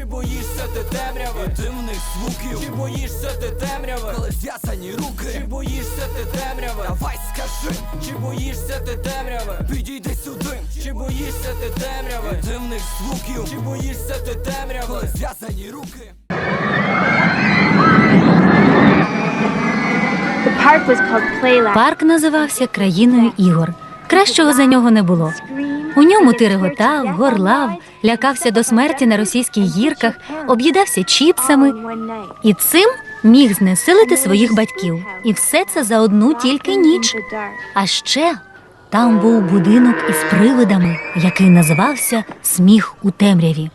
Чи боїшся ти темряви? Дивних звуків. Чи боїшся ти темряви? Коли зв'язані руки. Чи боїшся ти темряви? Давай скажи. Чи боїшся ти темряви? Підійди сюди. Чи боїшся ти темряви? Дивних звуків. Чи боїшся ти темряви? Коли зв'язані руки. The park was called Playland. Парк називався країною ігор. Кращого за нього не було. У ньому ти реготав, горлав, лякався до смерті на російських гірках, об'їдався чіпсами і цим міг знесилити своїх батьків. І все це за одну тільки ніч. А ще там був будинок із привидами, який називався Сміх у темряві.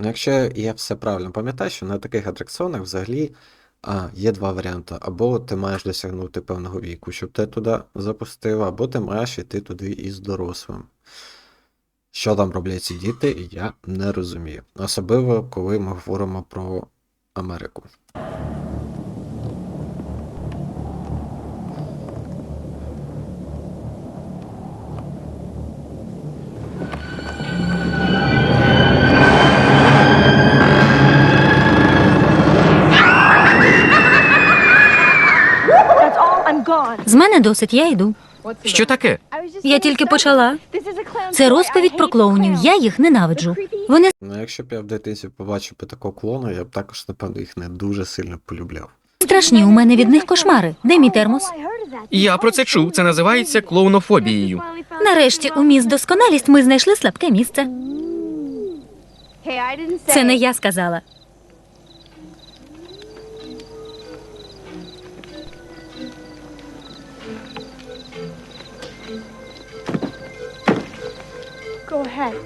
Ну, якщо я все правильно пам'ятаю, що на таких атракціонах взагалі а, є два варіанти. Або ти маєш досягнути певного віку, щоб ти туди запустив, або ти маєш йти туди із дорослим. Що там роблять ці діти, я не розумію. Особливо, коли ми говоримо про Америку. Мене досить, я йду. Що таке? Я тільки почала. Це розповідь про клоунів. Я їх ненавиджу. Вони Ну, якщо б я в дитинстві побачив би такого клоуна, я б також, напевно, їх не дуже сильно полюбляв. страшні. У мене від них кошмари. Де мій термос? Я про це чув. Це називається клоунофобією. Нарешті, у міс досконалість ми знайшли слабке місце. Це не я сказала.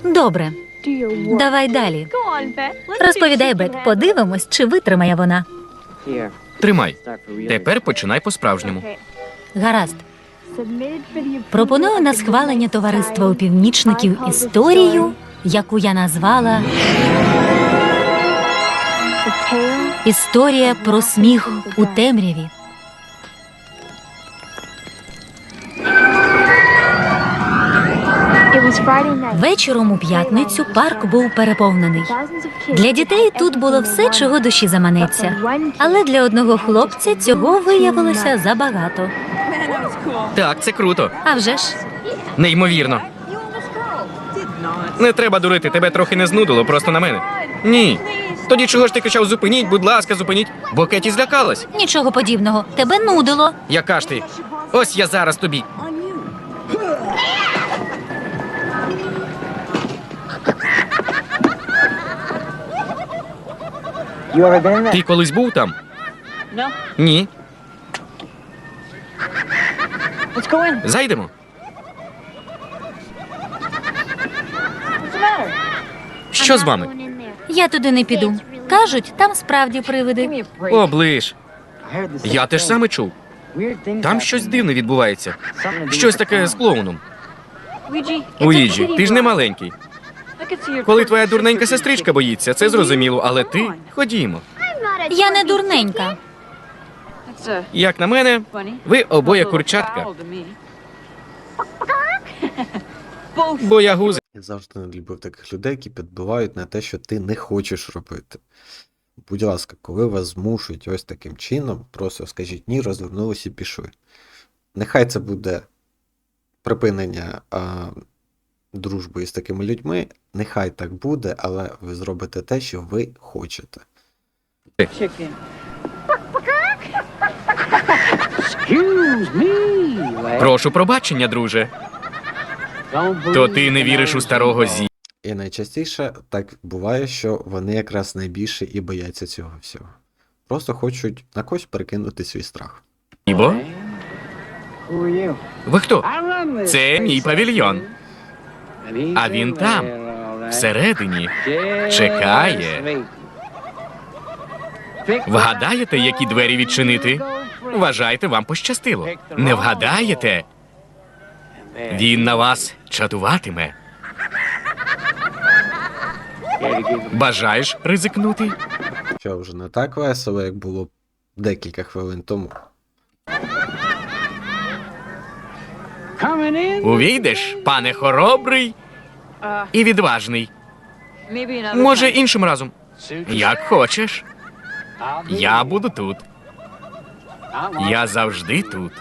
Добре, давай далі. Розповідай, Бет, подивимось, чи витримає вона. Тримай. Тепер починай по-справжньому. Гаразд. Пропоную на схвалення товариства упівнічників історію, яку я назвала Історія про сміх у темряві. Вечором у п'ятницю парк був переповнений. Для дітей тут було все, чого душі заманеться. Але для одного хлопця цього виявилося забагато. Так, це круто. А вже ж, Неймовірно. Не треба дурити, тебе трохи не знудило, просто на мене. Ні. Тоді чого ж ти кричав зупиніть, будь ласка, зупиніть. Бо Кеті злякалась. нічого подібного. Тебе нудило. Яка ж ти? Ось я зараз тобі. Ти колись був там? Ні. Зайдемо. Що з вами? Я туди не піду. Кажуть, там справді привиди. Оближ. Я теж саме чув. Там щось дивне відбувається. Щось таке з клоуном. Уїджі, ти ж не маленький. Коли твоя дурненька сестричка боїться, це зрозуміло, але ти ходімо. Я не дурненька. Як на мене, ви обоє курчатка. Боягузи. Я завжди не любив таких людей, які підбивають на те, що ти не хочеш робити. Будь ласка, коли вас змушують ось таким чином, просто скажіть ні, розвернулися і пішли. Нехай це буде припинення а, дружби із такими людьми, нехай так буде, але ви зробите те, що ви хочете. Прошу пробачення, друже. То ти не віриш у старого зі. І найчастіше так буває, що вони якраз найбільше і бояться цього всього. Просто хочуть на когось перекинути свій страх. Ібо? Ви хто? Це мій павільйон. А він там, всередині, чекає. Вгадаєте, які двері відчинити? Вважайте, вам пощастило. Не вгадаєте? Він на вас чатуватиме. Бажаєш ризикнути? Що вже не так весело, як було декілька хвилин тому. Увійдеш, пане хоробрий і відважний. Може, іншим разом. Як хочеш. Я буду тут. Я завжди тут.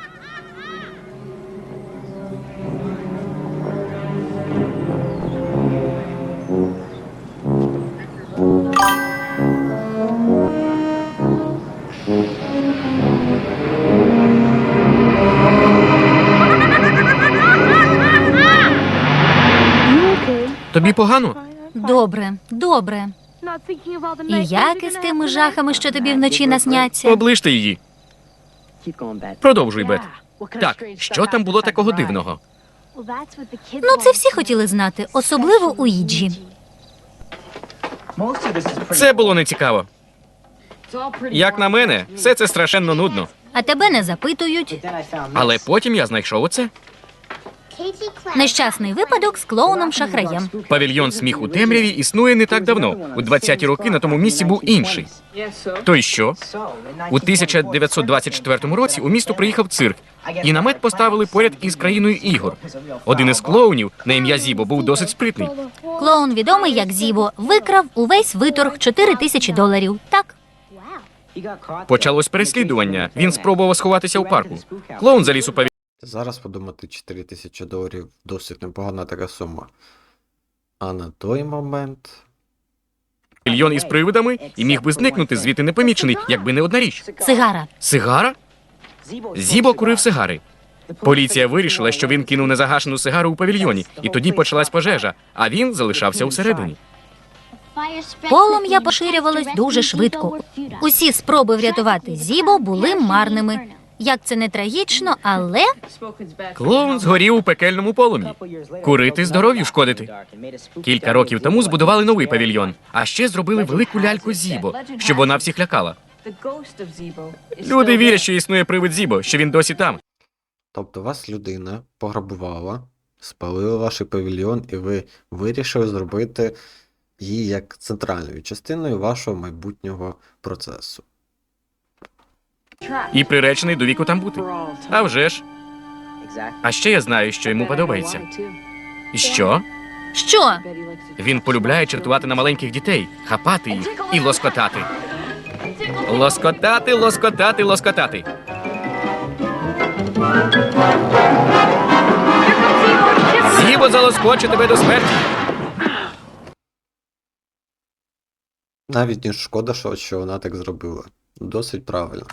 Тобі погано? Добре, добре. І як із тими жахами, що тобі вночі насняться? Оближте її. Продовжуй, Бет. Так, що там було такого дивного? Ну, це всі хотіли знати, особливо у Іджі. Це було нецікаво. Як на мене, все це страшенно нудно. А тебе не запитують. Але потім я знайшов оце. Нещасний випадок з клоуном шахраєм. Павільйон сміх у темряві існує не так давно. У 20-ті роки на тому місці був інший. То й що? У 1924 році у місто приїхав цирк, і намет поставили поряд із країною ігор. Один із клоунів на ім'я Зібо був досить спритний. Клоун, відомий як Зібо, викрав увесь виторг 4 тисячі доларів. Так, Почалось переслідування. Він спробував сховатися у парку. Клоун заліз у Зараз подумати 4 тисячі доларів досить непогана така сума. А на той момент. павільйон із привидами і міг би зникнути звідти непомічений, якби не одна річ. сигара. Сигара? Зібо курив сигари. Поліція вирішила, що він кинув незагашену сигару у павільйоні, і тоді почалась пожежа, а він залишався усередині. Полум'я поширювалось дуже швидко. Усі спроби врятувати Зібо були марними. Як це не трагічно, але Клоун згорів у пекельному полум'ї. Курити здоров'ю шкодити. Кілька років тому збудували новий павільйон, а ще зробили велику ляльку Зібо, щоб вона всіх лякала. Люди вірять, що існує привид Зібо, що він досі там. Тобто вас людина пограбувала, спалила ваш павільйон, і ви вирішили зробити її як центральною частиною вашого майбутнього процесу. І приречений до віку там бути. А вже ж. А ще я знаю, що йому подобається. Що? що? Він полюбляє чертувати на маленьких дітей, хапати їх і лоскотати. Лоскотати, лоскотати, лоскотати. Зібо залоскоче тебе до смерті. Навіть не шкода, що, що вона так зробила. Досить правильно.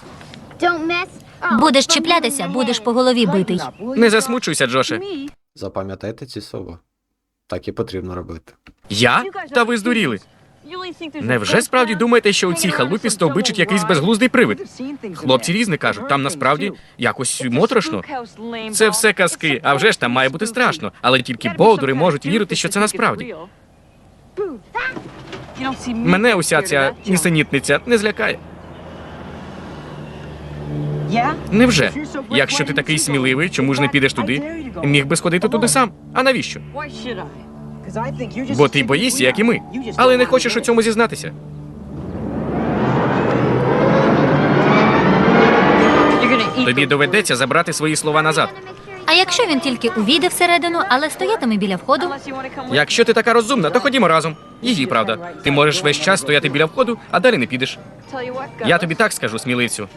Будеш чіплятися, будеш по голові битий. Не засмучуйся, Джоше. Запам'ятайте ці слова. Так і потрібно робити. Я? Та ви здуріли. Невже справді думаєте, що у цій халупі стовбичить якийсь безглуздий привид? Хлопці різне кажуть, там насправді якось моторошно. Це все казки, а вже ж там має бути страшно, але тільки бовдури можуть вірити, що це насправді. Мене уся ця нісенітниця не злякає. Невже? Якщо ти такий сміливий, чому ж не підеш туди? Міг би сходити туди сам. А навіщо? Бо ти боїшся, як і ми, але не хочеш у цьому зізнатися. Тобі доведеться забрати свої слова назад. А якщо він тільки увійде всередину, але стоятиме біля входу, Якщо ти така розумна, то ходімо разом. Її правда. Ти можеш весь час стояти біля входу, а далі не підеш. Я тобі так скажу, сміливцю.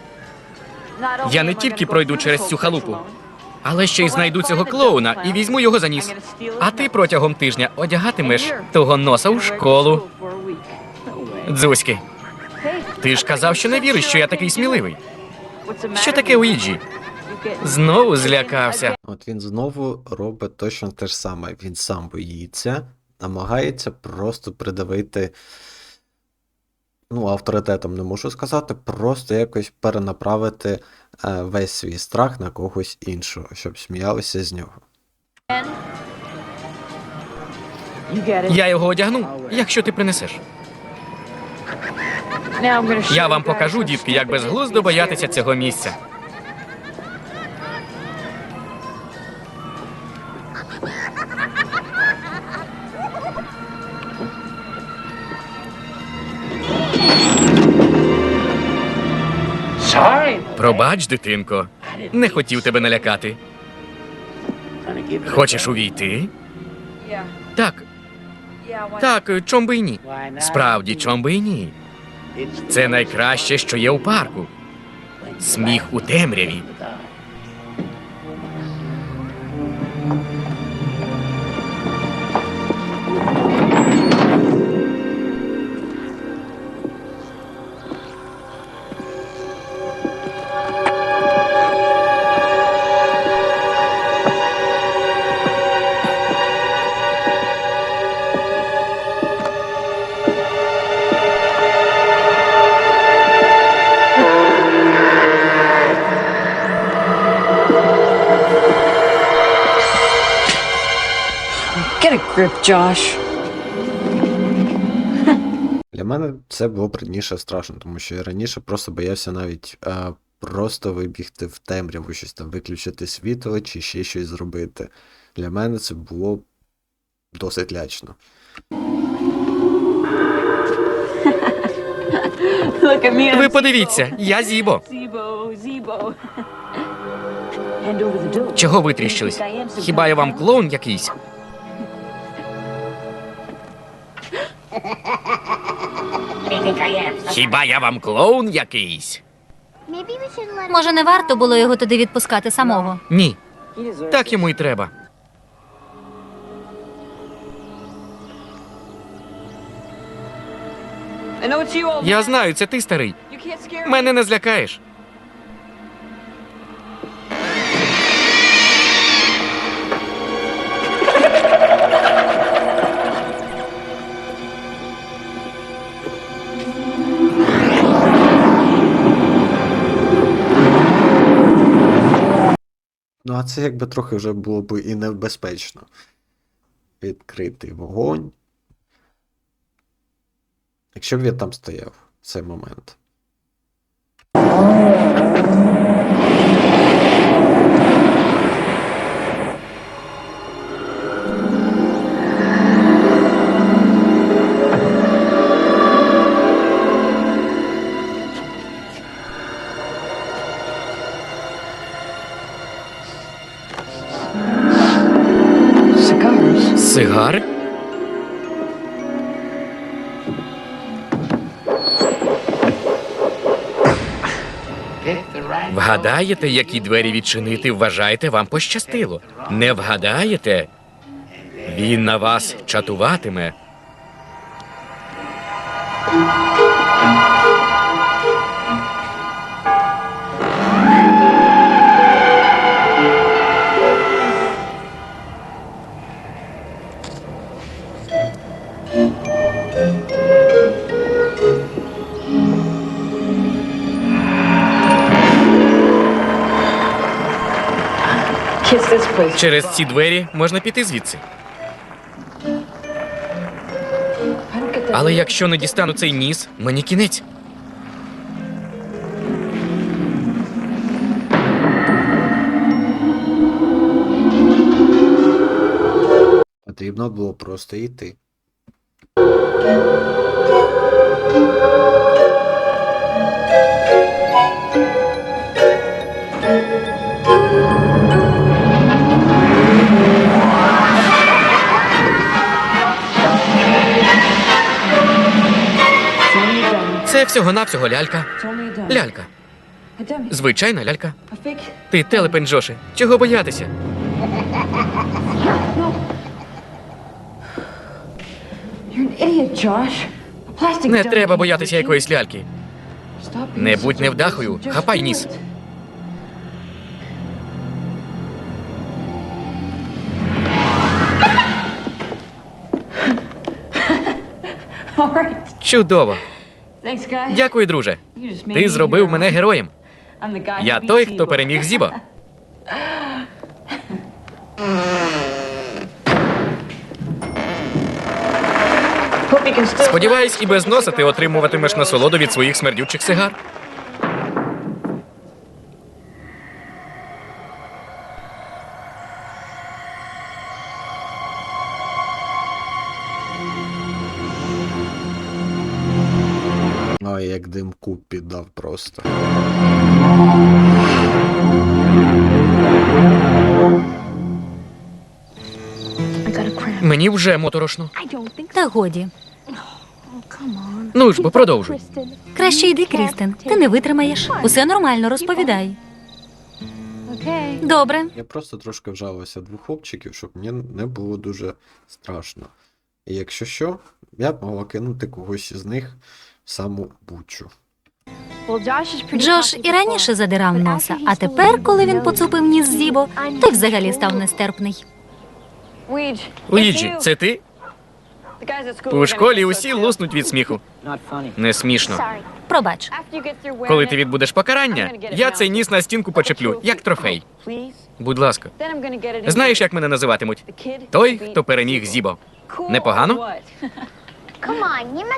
Я не тільки пройду через цю халупу, Але ще й знайду цього клоуна і візьму його за ніс. А ти протягом тижня одягатимеш того носа у школу. Дзуськи, ти ж казав, що не віриш, що я такий сміливий. Що таке Уіджі? Знову злякався. От він знову робить точно те ж саме. Він сам боїться, намагається просто придавити. Ну, авторитетом не можу сказати, просто якось перенаправити е, весь свій страх на когось іншого, щоб сміялися з нього. Я його одягну, якщо ти принесеш. Я вам покажу, дітки, як безглуздо боятися цього місця. Пробач, дитинко, не хотів тебе налякати. Хочеш увійти? Так, так, чом би й ні. Справді, чом би й ні. Це найкраще, що є у парку. Сміх у темряві. Grip, Josh. Для мене це було б раніше страшно, тому що я раніше просто боявся навіть е, просто вибігти в темряву, щось там виключити світло чи ще щось зробити. Для мене це було досить лячно. Ви подивіться, я зібо. Чого витріщились? Хіба я вам клоун якийсь? Хіба я вам клоун якийсь? Може, не варто було його туди відпускати самого? Ні, так йому й треба. Я знаю, це ти старий. Мене не злякаєш. А це якби трохи вже було б і небезпечно. Відкритий вогонь. Якщо б я там стояв в цей момент. Вгадаєте, які двері відчинити, вважаєте, вам пощастило. Не вгадаєте? Він на вас чатуватиме. Через ці двері можна піти звідси. Але якщо не дістану цей ніс, мені кінець. Потрібно було просто йти. Це всього-навсього лялька. Лялька. Звичайна лялька. Ти телепень, Джоши. Чого боятися? Не треба боятися якоїсь ляльки. Не будь невдахою. Хапай ніс. Чудово. Дякую, друже. Ти зробив мене героєм. Я той, хто переміг Зіба. Still Сподіваюсь, і без носа ти отримуватимеш насолоду від своїх смердючих сигар. Димку піддав просто. Мені вже моторошно. Та годі. on. Ну ж бо продовжуй. Краще йди, Крістен. Ти не витримаєш. Усе нормально, розповідай. Добре. Я просто трошки вжалося двох хлопчиків, щоб мені не було дуже страшно. І якщо що, я б могла кинути когось із них саму бучу. Джош і раніше задирав носа, а тепер, коли він поцупив ніс Зібо, той взагалі став нестерпний. Уїджі, це ти? У школі усі луснуть від сміху. Не смішно. Пробач. Коли ти відбудеш покарання, я цей ніс на стінку почеплю, як трофей. Будь ласка, знаєш, як мене називатимуть? Той, хто переміг Зібо. Непогано?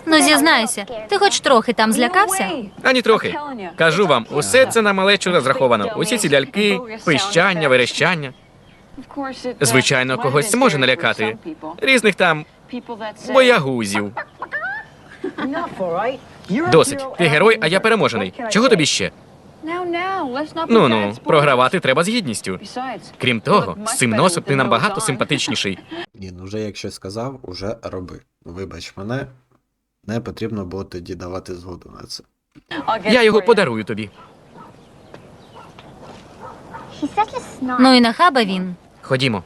Ну зізнайся, ти хоч трохи там злякався? Ані трохи. Кажу вам, усе це на малечу розраховано. Усі ці ляльки, пищання, верещання. Звичайно, когось це може налякати. Різних там боягузів. Досить. Ти герой, а я переможений. Чого тобі ще? Ну ну, програвати треба з гідністю. Крім того, з цим носом ти набагато симпатичніший. Ні, ну вже якщо сказав, уже роби. Вибач мене, не потрібно було тоді давати згоду на це. Я його подарую тобі. Ну і нахаба він. Ходімо.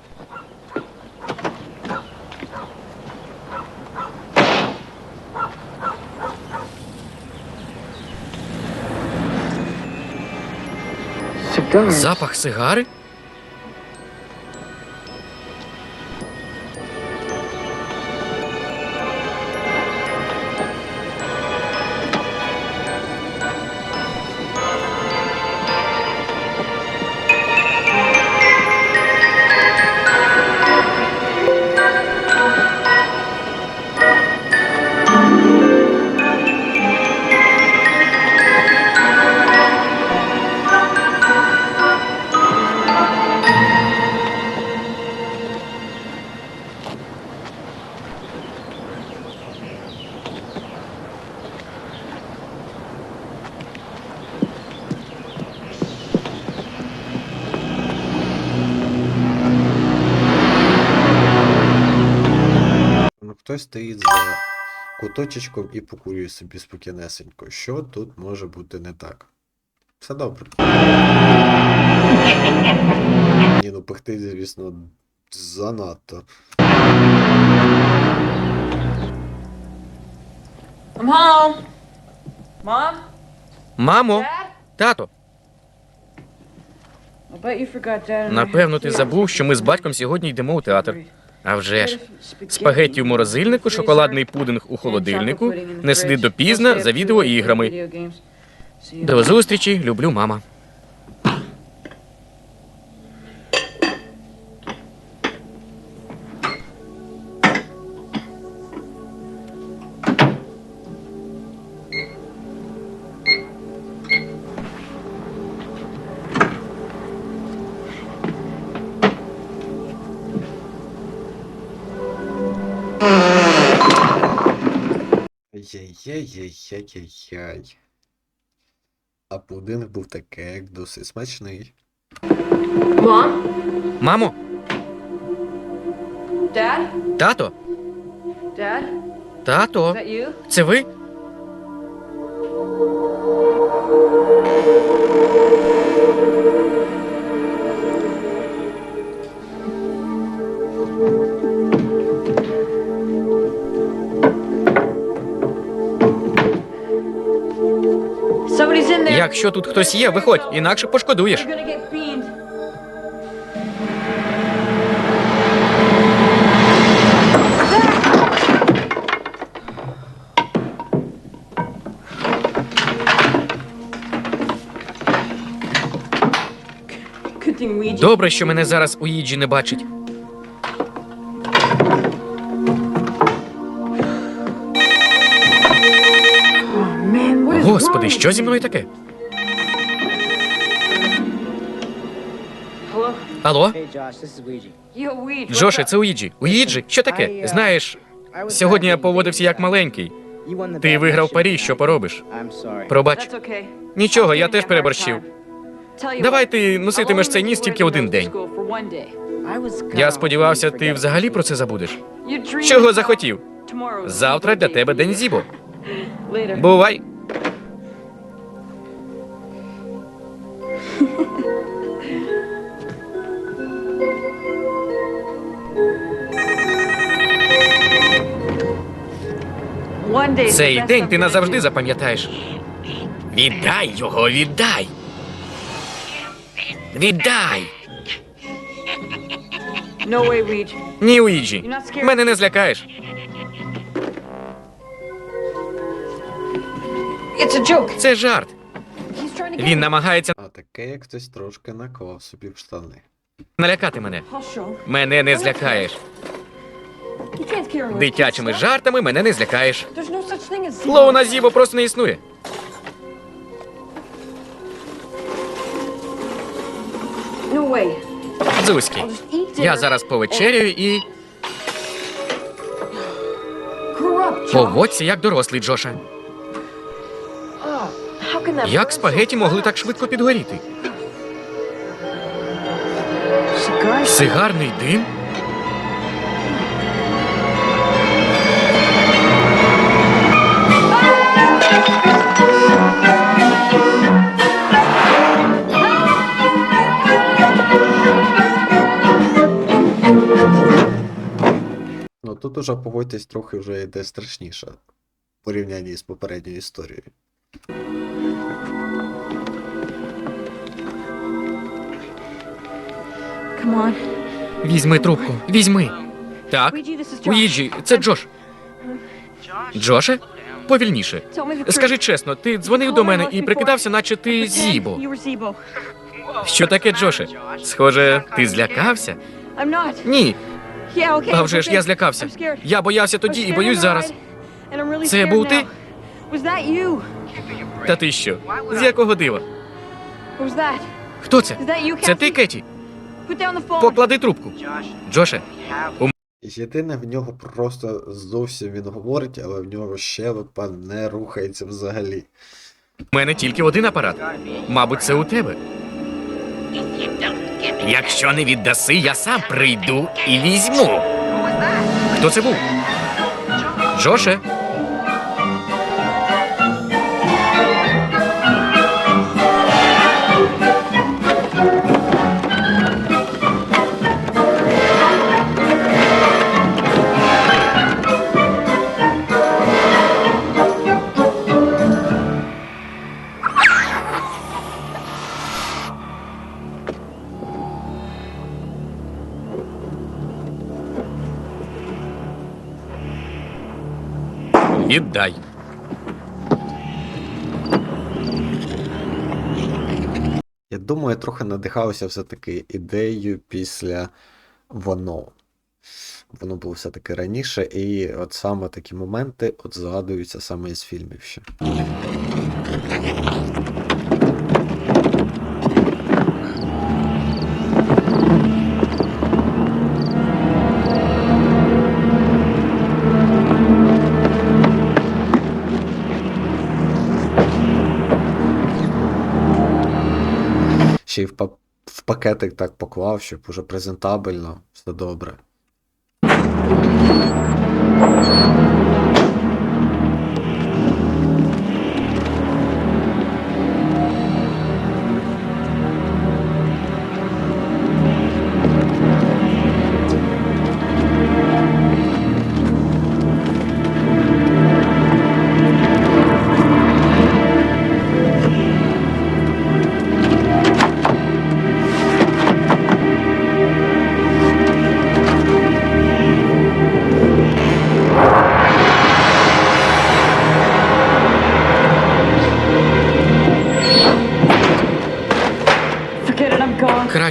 Запах сигари? Хтось стоїть за куточечком і покурює собі спокійнесенько. Що тут може бути не так? Все добре. Ні, ну пихти, звісно, занадто. I'm home. Mom? Мамо, тато, I bet you forgot Dad. and I напевно, ти забув, що ми з батьком сьогодні йдемо у театр. А вже ж. Спагетті в морозильнику, шоколадний пудинг у холодильнику, не сиди допізна за відеоіграми. До зустрічі, люблю мама. Яй-яй-яй-яй-яй. А пудинг був таке, як досить смачний. Мам? Мамо, Dad? тато, Dad? тато, that you? це ви? Якщо тут хтось є, виходь, інакше пошкодуєш. Добре, що мене зараз у їджі не бачить. Господи, що зі мною таке? Алло? Джоше, це Уїджі. Уїджі, що таке? Знаєш, сьогодні я поводився як маленький. Ти виграв парі, що поробиш? Пробач. Нічого, я теж переборщив. Давай ти носитимеш цей ніс тільки один день. Я сподівався, ти взагалі про це забудеш. Чого захотів? Завтра для тебе день зібо. Бувай. Цей день ти назавжди запам'ятаєш. Віддай його, віддай. Віддай. No way, Weege. Ні, Уїджі. Мене не злякаєш. It's a joke. Це жарт. Він намагається А таке, як хтось трошки наклав собі в штани. налякати мене. Мене не злякаєш. Дитячими жартами мене не злякаєш. As Клоуна Зібо просто не існує. Дзузьки. Я зараз повечеряю і поводься як дорослий Джоша. Як спагеті могли так швидко підгоріти? Сигарний дим? Ну тут уже погодьтесь трохи вже йде страшніше в порівнянні з попередньою історією. Come on. Візьми трубку, візьми. Так. Уїджі, це Джош. Джоше? Повільніше. Скажи чесно, ти дзвонив до мене і прикидався, наче ти Зібо. Що таке, Джоше? Схоже, ти злякався? Ні. А вже ж я злякався. Я боявся тоді і боюсь зараз. Це був ти? Та ти що? З якого дива? Хто це? Це ти? Кеті? Поклади трубку. Джоше, Єдине в нього просто зовсім він говорить, але в нього щелепа не рухається взагалі. у мене тільки один апарат. Мабуть, це у тебе. Якщо не віддаси, я сам прийду і візьму. Хто це був? Джоше? Думаю, я трохи надихався все-таки ідеєю після воно. Воно було все-таки раніше, і от саме такі моменти от згадуються саме із фільмів ще. Ще й в, па- в пакетик так поклав, щоб уже презентабельно, все добре.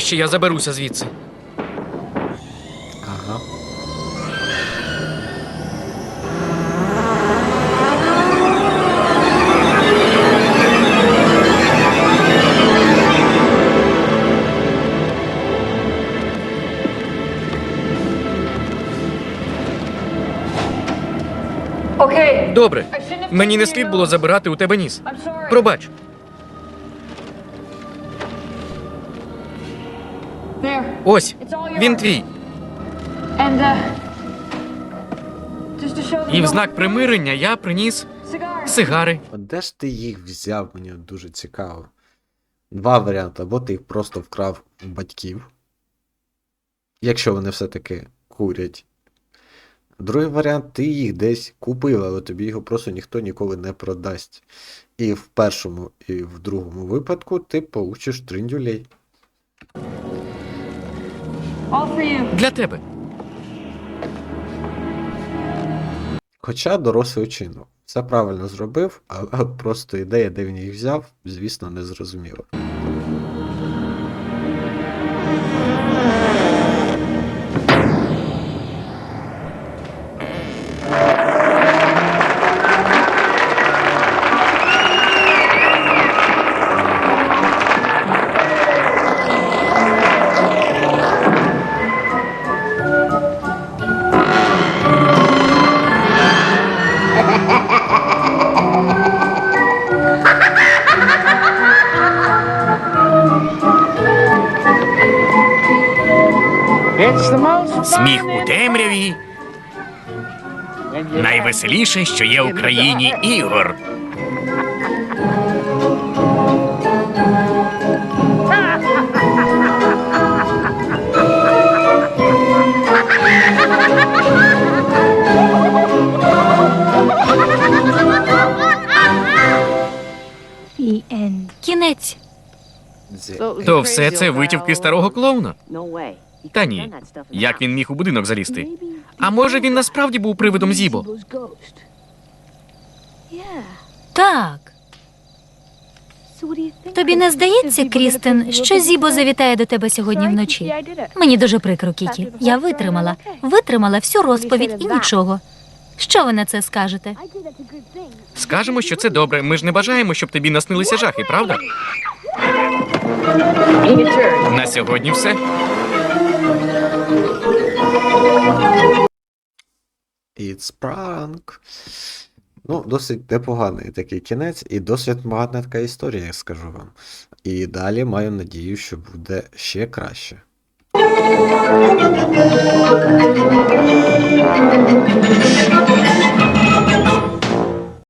Краще я заберуся звідси. Ага. Добре. Мені не слід було забирати у тебе ніс. Пробач. Ось, він твій. Uh, І в знак примирення я приніс сигари. От де ж ти їх взяв, мені дуже цікаво. Два варіанти. Або ти їх просто вкрав у батьків, якщо вони все-таки курять. Другий варіант, ти їх десь купив, але тобі його просто ніхто ніколи не продасть. І в першому, і в другому випадку ти получиш триндюлей. Для тебе. Хоча дорослий учинок. Все правильно зробив, але просто ідея, де він їх взяв, звісно, не зрозуміла. Сміх у темряві. Найвеселіше, що є в країні ігор. Кінець. То все це витівки старого клоуна. Та ні. Як він міг у будинок залізти? А може він насправді був привидом Зібо? Так. Тобі не здається, Крістен, що Зібо завітає до тебе сьогодні вночі? Мені дуже прикро, Кікі. Я витримала. Витримала всю розповідь і нічого. Що ви на це скажете? Скажемо, що це добре. Ми ж не бажаємо, щоб тобі наснилися жахи, правда? На сьогодні все. It's prank. Ну, досить непоганий такий кінець, і досить багата така історія, я скажу вам. І далі маю надію, що буде ще краще.